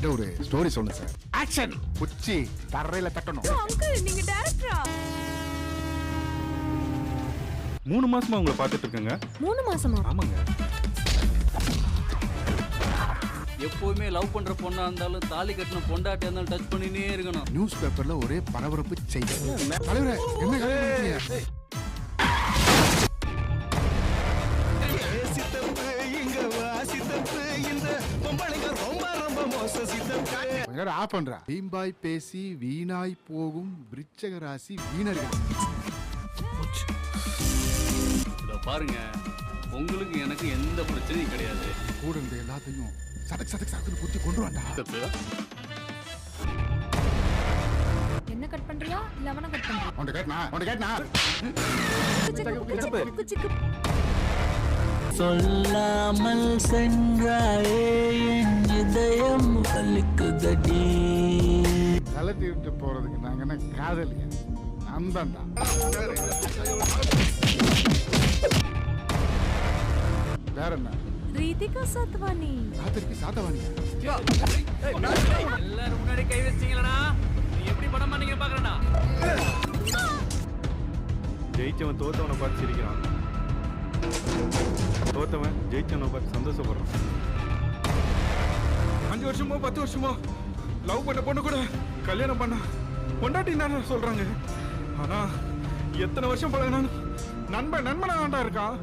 என்கிட்ட ஒரு ஸ்டோரி சொல்லு சார். ஆக்ஷன் குச்சி தரையில தட்டணும். அங்கிள் நீங்க டேரக்டரா மூணு மாசமா உங்களை பார்த்துட்டு இருக்கேங்க. மூணு மாசமா? ஆமாங்க. எப்போவுமே லவ் பண்ற பொண்ணா இருந்தாலும் தாலி கட்டின பொண்டாட்டியா இருந்தாலும் டச் பண்ணினே இருக்கணும். நியூஸ் பேப்பர்ல ஒரே பரபரப்பு செய்தி. தலைவரே என்ன கதை கொஞ்ச நேரம் ஆஃப் பண்றா வீம்பாய் பேசி வீணாய் போகும் விருச்சக ராசி வீணர்கள் பாருங்க. உங்களுக்கு எனக்கு எந்த பிரச்சனையும் கிடையாது. கூட இருந்த எல்லாத்தையும் சதக் சதக் சதக்கு குத்தி கொண்டு வாண்டா என்ன கட் பண்றியா? அவன கட் பண்றியா? உன்ட உன்ட. சொல்லாமல் சென்றாயே கலட்டி விட்டு போறதுக்கு நாங்க என்ன காதலியா? நான் தான்டா வேற என்ன? ரீதிகா சத்வானி ராத்திரிக்கு சாத்தவாணியா? எல்லாரும் முன்னாடி கை வச்சிட்டீங்களா நீ எப்படி படம் பண்ணீங்க பாக்குறேன்னா ஜெயிச்சவன் தோத்தவனை பார்த்து சிரிக்கிறான். தோத்தவன் ஜெயிச்சவனை பார்த்து சந்தோஷப்படுறான். அஞ்சு வருஷமோ பத்து வருஷமோ லவ் பண்ண பொண்ணு கூட கல்யாணம் பண்ண பொண்டாட்டி சொல்றாங்க. ஆனா எத்தனை வருஷம் பழகினாலும் நண்பன் நண்பனா இருக்கான்